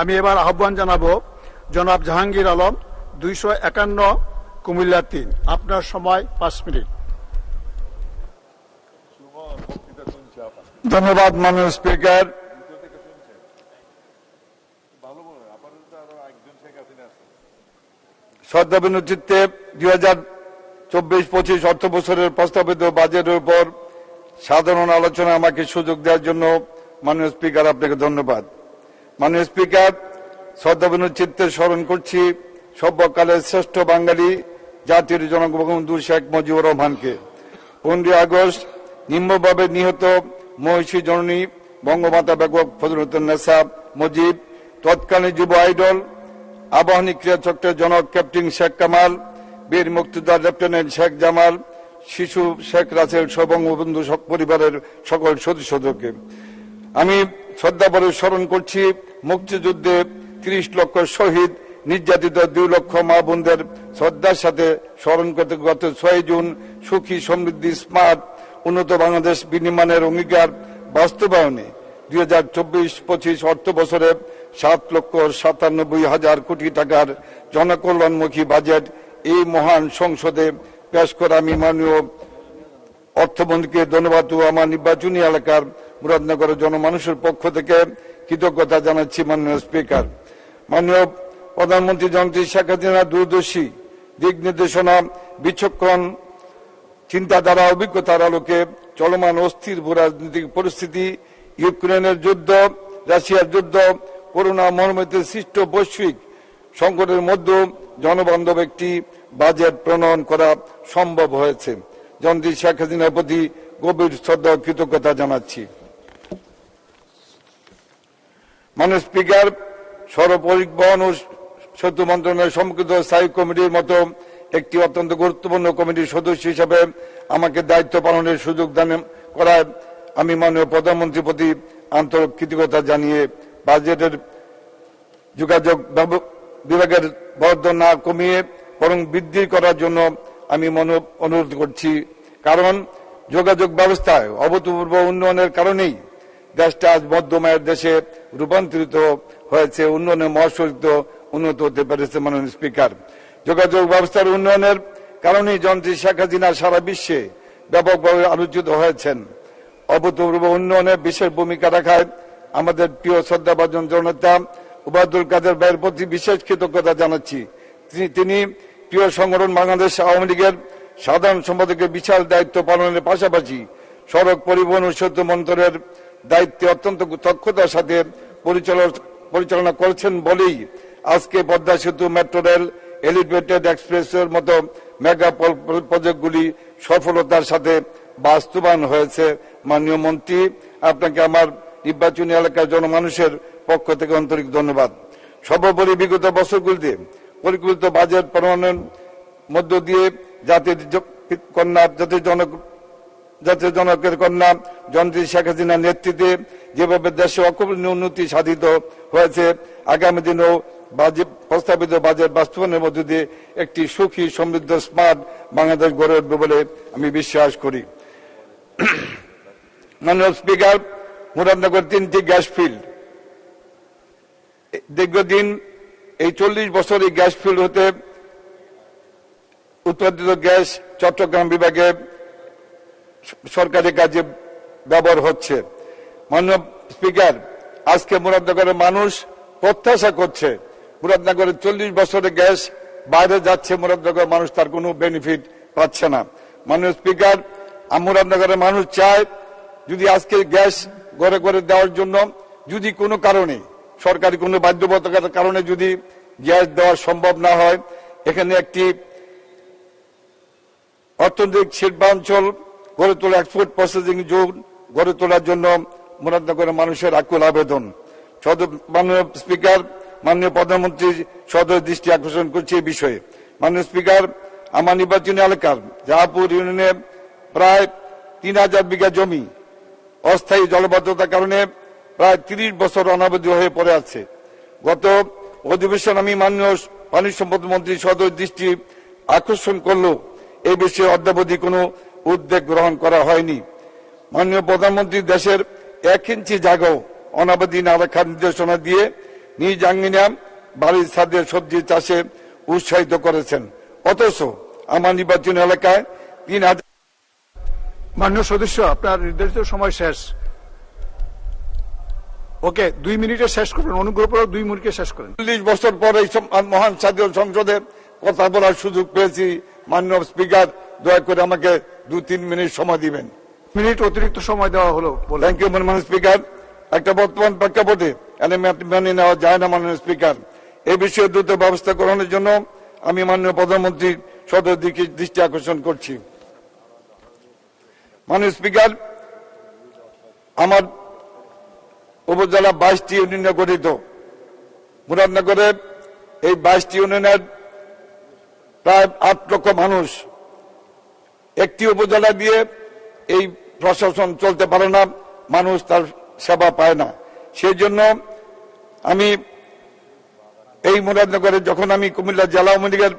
আমি এবার আহ্বান জানাব জনাব জাহাঙ্গীর আলম, দুইশো একান্ন কুমিল্লা তিন। আপনার সময় পাঁচ মিনিট। ধন্যবাদ, মাননীয় স্পিকার। শ্রদ্ধাবিন্দু চিত্তে দুই হাজার চব্বিশ পঁচিশ অর্থ বছরের প্রস্তাবিত বাজেটের উপর সাধারণ আলোচনা আমাকে সুযোগ দেওয়ার জন্য মাননীয় স্পিকার, আপনাকে ধন্যবাদ। মাননীয় স্পিকার শ্রদ্ধাবিন্দু চিত্তে স্মরণ করছি সভ্যকালের শ্রেষ্ঠ বাঙালি জাতির জনবন্ধু শেখ মুজিবুর রহমানকে। পনেরোই আগস্ট নিম্নভাবে নিহত মহিষী জননী বঙ্গমাতা বেগম ফজলুদ্দিনেসা মুজিব, তৎকালীন যুব আইডল, আবাহনী ক্রীড়া চক্রের জনক ক্যাপ্টেন শেখ কামাল, বীর মুক্তিযোদ্ধা লেফটেন্যান্ট শেখ জামাল, শিশু শেখ রাসেল সহ বঙ্গবন্ধু পরিবারের সকল সদস্যদেরকে। আমি শ্রদ্ধাভরে স্মরণ করছি, মুক্তিযুদ্ধে ত্রিশ লক্ষ শহীদ, নির্যাতিত দুই লক্ষ মা বোনদের শ্রদ্ধার সাথে স্মরণ করতে গত ছয় জুন সুখী সমৃদ্ধি স্মার্ট উন্নত বাংলাদেশ বিনির্মাণের অঙ্গীকার বাস্তবায়নে দুই হাজার চব্বিশ পঁচিশ অর্থ বছরে সাত লক্ষ সাতানব্বই হাজার কোটি টাকার জনকল্যাণমুখী বাজেট এই মহান সংসদে পেশ করা আমি মাননীয় অর্থমন্ত্রীকে ধন্যবাদ ও আমার নির্বাচনী এলাকার মুরাদনগরের জনমানুষের পক্ষ থেকে কৃতজ্ঞতা জানাচ্ছি মাননীয় স্পিকার। মাননীয় প্রধানমন্ত্রী জনতি শেখ হাসিনা দূরদর্শী দিক নির্দেশনা, বিচক্ষণ চিন্তাধারা, অভিজ্ঞতার আলোকে চলমান অস্থির ভূরাজনৈতিক পরিস্থিতি, ইউক্রেনের যুদ্ধ, রাশিয়ার যুদ্ধ করোনা মহামারীতে সৃষ্ট বৈশ্বিক সংকটের মধ্যে জনবান্ধব একটি বাজেট প্রণয়ন করা সম্ভব হয়েছে। জনতি শেখ হাসিনার প্রতি গভীর শ্রদ্ধা কৃতজ্ঞতা জানাচ্ছি। মাননীয় স্পিকার সড়ক পরিবহন ও সেতু মন্ত্রণালয়ের সম্মুখিত স্থায়ী কমিটির মতো একটি অত্যন্ত গুরুত্বপূর্ণ কমিটির সদস্য হিসেবে আমাকে দায়িত্ব পালনের সুযোগ দান করায় আমি মাননীয় প্রধানমন্ত্রীর প্রতি আন্তরিক কৃতজ্ঞতা জানিয়ে বাজেটের যোগাযোগ বিভাগের বরাদ্দ না কমিয়ে বরং বৃদ্ধি করার জন্য আমি মনো- অনুরোধ করছি। কারণ যোগাযোগ ব্যবস্থায় অভূতপূর্ব উন্নয়নের কারণেই দেশটা আজ মধ্যমায়ের দেশে রূপান্তরিত হয়েছে, উন্নয়নের মহাসরিত উন্নত হতে পেরেছে মাননীয় স্পিকার। যোগাযোগ ব্যবস্থার উন্নয়নের কারণেই যন্ত্রী শেখ হাসিনা সারা বিশ্বে ব্যাপকভাবে আলোচিত হয়েছেন। অভূতপূর্ব উন্নয়নে বিশেষ ভূমিকা রাখায় আমাদের প্রিয় শ্রদ্ধাভাজন জনতা উবায়দুল কাদের ভাইয়ের প্রতি বিশেষ কৃতজ্ঞতা জানাচ্ছি। তিনি- প্রিয় সংগঠন বাংলাদেশ আওয়ামী লীগের সাধারণ সম্পাদকের বিশাল দায়িত্ব পালনের পাশাপাশি সড়ক পরিবহন ও সেতু মন্ত্রণের দায়িত্বে অত্যন্ত দক্ষতার সাথে পরিচালনা করেছেন বলেই আজকে পদ্মা সেতু মেট্রো রেল, এলিভেটেড এক্সপ্রেসের মতো মেগা প্রজেক্টগুলি সফলতার সাথে বাস্তবায়ন হয়েছে। মাননীয় মন্ত্রী, আপনাকে আমার নির্বাচনী এলাকার জনমানুষের পক্ষ থেকে আন্তরিক ধন্যবাদ। সর্বোপরি বিগত বছরগুলিতে পরিকল্পিত বাজেট প্রণয়নের মধ্য দিয়ে জাতির কন্যা, জাতির জনক জাতীয় জনকের কন্যা জনতি শেখ হাসিনার নেতৃত্বে যেভাবে দেশে অকল্পনীয় উন্নতি সাধিত হয়েছে, আগামী দিনেও প্রস্তাবিত বাজেট বাস্তবায়নের মধ্য দিয়ে একটি সুখী, সমৃদ্ধ, স্মার্ট বাংলাদেশ গড়ে উঠবে বলে আমি বিশ্বাস করি। মাননীয় স্পিকার, মুরাদনগর তিনটি গ্যাস ফিল্ড। দীর্ঘদিন এই চল্লিশ বছর এই গ্যাস ফিল্ড হতে উৎপাদিত গ্যাস চট্টগ্রাম বিভাগে সরকারি কাজে ব্যবহার হচ্ছে। মাননীয় স্পিকার, আজকে মুরাদনগরের মানুষ প্রত্যাশা করছে মুরাদনগরের চল্লিশ বছরের গ্যাস বাইরে যাচ্ছে, মুরাদনগরের মানুষ তার কোনো বেনিফিট পাচ্ছে না। মাননীয় স্পিকার মুরাদনগরের মানুষ চায় যদি আজকে গ্যাস ঘরে ঘরে দেওয়ার জন্য যদি কোনো কারণে, সরকারি কোনো বাধ্যবাধকতার কারণে যদি গ্যাস দেওয়া সম্ভব না হয়, এখানে একটি অর্থনৈতিক শিল্পাঞ্চল গড়ে তোলা এক্সপোর্ট প্রসেসিং জোন গড়ে তোলার জন্য মুরাদনগরের মানুষের আকুল আবেদন। সদর মাননীয় স্পিকার মাননীয় প্রধানমন্ত্রী সদর দৃষ্টি আকর্ষণ করছে এই বিষয়ে। মাননীয় স্পিকার আমার নির্বাচনী এলাকার জাহাপুর ইউনিয়নে প্রায় তিন হাজার বিঘা জমি, অস্থায়ী জলবদ্ধতার কারণে প্রায় তিরিশ বছর অনাবধি হয়ে পড়ে আছে। গত অধিবেশন আমি মাননীয় পানি সম্পদ মন্ত্রী সদর দৃষ্টি আকর্ষণ করলেও এই বিষয়ে অদ্যাবধি কোনো উদ্যোগ গ্রহণ করা হয়নি। মাননীয় প্রধানমন্ত্রী দেশের এক ইঞ্চি জায়গাও অনাবধি না রাখার নির্দেশনা দিয়ে নিজ আঙ্গিনা বাড়ির ছাদে সবজি চাষে উৎসাহিত করেছেন। অথচ আমার নির্বাচনী এলাকায় তিন হাজার মাননীয় সদস্য আপনার নির্ধারিত সময় শেষ। ওকে দুই মিনিটে শেষ করুন অনুগ্রহ করে দুই মিনিটে শেষ করেন। চল্লিশ বছর পর এই মহান স্বাধীন সংসদে কথা বলার সুযোগ পেয়েছি। মাননীয় স্পিকার দয়া করে আমাকে দু তিন মিনিট সময় দিবেন। মিনিট অতিরিক্ত সময় দেওয়া হলো থ্যাংক ইউ মাননীয় স্পিকার। একটা বর্তমান প্রেক্ষাপটে মেনে নেওয়া যায় না মাননীয় স্পিকার। এই বিষয়ে দ্রুত ব্যবস্থা গ্রহণের জন্য আমি মাননীয় প্রধানমন্ত্রীর সদর দিকে দৃষ্টি আকর্ষণ করছি। মাননীয় স্পিকার আমার উপজেলা বাইশটি ইউনিয়নে গঠিত। মুরাদনগরে এই বাইশটি ইউনিয়নের প্রায় আট লক্ষ মানুষ একটি উপজেলা দিয়ে এই প্রশাসন চলতে পারে না, মানুষ তার সেবা পায় না। সেই জন্য আমি এই মুরাদনগরে যখন আমি কুমিল্লা জেলা আওয়ামী লীগের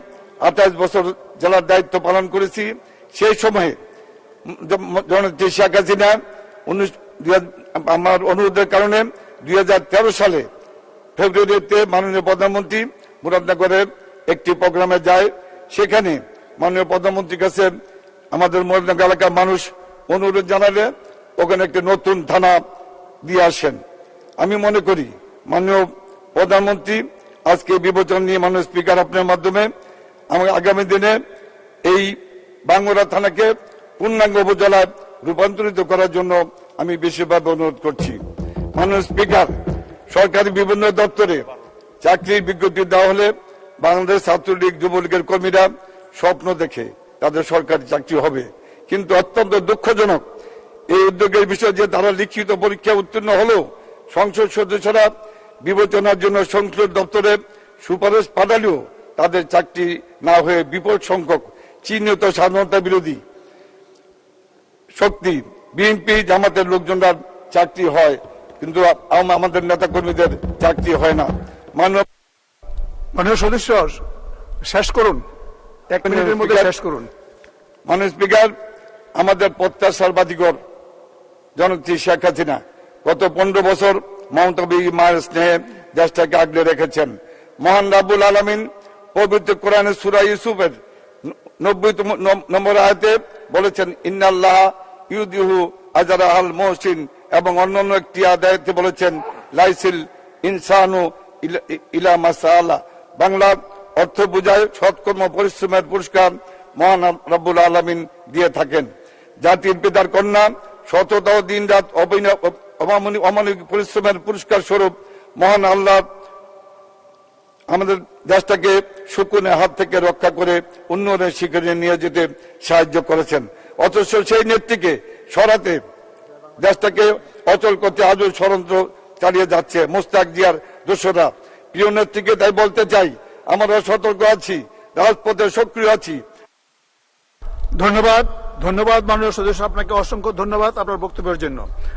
আঠাশ বছর জেলার দায়িত্ব পালন করেছি, সেই সময়ে জননেত্রী শেখ হাসিনা আমার অনুরোধের কারণে দুই হাজার তেরো সালে ফেব্রুয়ারিতে মাননীয় প্রধানমন্ত্রী মুরাদনগরে একটি প্রোগ্রামে যায়। সেখানে মাননীয় প্রধানমন্ত্রীর কাছে আমাদের মুরাদনগর এলাকার মানুষ অনুরোধ জানালে ওখানে একটি নতুন থানা দিয়ে আসেন। আমি মনে করি, মাননীয় প্রধানমন্ত্রী, আজকে বিবেচনা নিয়ে মাননীয় স্পিকার আপনার মাধ্যমে আমাকে আগামী দিনে এই বাঙ্গুরা থানাকে পূর্ণাঙ্গ উপজেলায় রূপান্তরিত করার জন্য আমি বিশেষভাবে অনুরোধ করছি। মাননীয় স্পিকার, সরকারি বিভিন্ন দপ্তরে চাকরির বিজ্ঞপ্তি দেওয়া হলে বাংলাদেশ ছাত্রলীগ যুবলীগের কর্মীরা স্বপ্ন দেখে। তাদের সরকারি চাকরি হবে। কিন্তু অত্যন্ত দুঃখজনক, এই উদ্যোগের বিষয়ে যে তারা লিখিত পরীক্ষা উত্তীর্ণ হলেও সংসদ সদস্যরা বিবেচনার জন্য সংসদ দপ্তরে সুপারিশ পাঠালেও তাদের চাকরি না হয়ে বিপুল সংখ্যক চিহ্নিত স্বাধীনতা বিরোধী শক্তি, বিএনপি জামাতের লোকজনরা চাকরি হয়, কিন্তু আমাদের নেতা কর্মীদের চাকরি হয় না। মাননীয় সদস্য, শেষ করুন। এক মিনিটের মধ্যে শেষ করুন। মাননীয় স্পিকার আমাদের প্রত্যাশার বাজিগর জনত্রী শেখ হাসিনা গত পনেরো বছর মমতা বিবি মায়ের স্নেহে দেশটাকে আগলে রেখেছেন। মহান রাবুল আলমিন পবিত্র কোরআনের সুরা ইউসুফের নব্বই নম্বর আয়তে বলেছেন ইন্নাল্লাহ ইউদিহু আজারা আল মহসিন এবং অন্যান্য একটি আদায়তে বলেছেন লাইসিল ইনসানু ইলা- মাসালা। বাংলা অর্থ বুঝায় সৎকর্ম, পরিশ্রমের পুরস্কার মহান রব্বুল আলমিন দিয়ে থাকেন। জাতির পিতার কন্যা শতত দিন রাত অমানবিক পরিশ্রমের পুরস্কার স্বরূপ মহান আল্লাহ আমাদের দেশটাকে শকুনের হাত থেকে রক্ষা করে উন্নয়নের শিখরে নিয়ে যেতে সাহায্য করেছেন। অথচ সেই নেত্রীকে সরাতে দেশটাকে অচল করতে আজও ষড়যন্ত্র চালিয়ে যাচ্ছে মোস্তাক জিয়ার দোসরা প্রিয় নেত্রীকে তাই বলতে চাই আমরা সতর্ক আছি, রাজপথে সক্রিয় আছি। ধন্যবাদ ধন্যবাদ মাননীয় সদস্য, আপনাকে অসংখ্য ধন্যবাদ আপনার বক্তব্যের জন্য।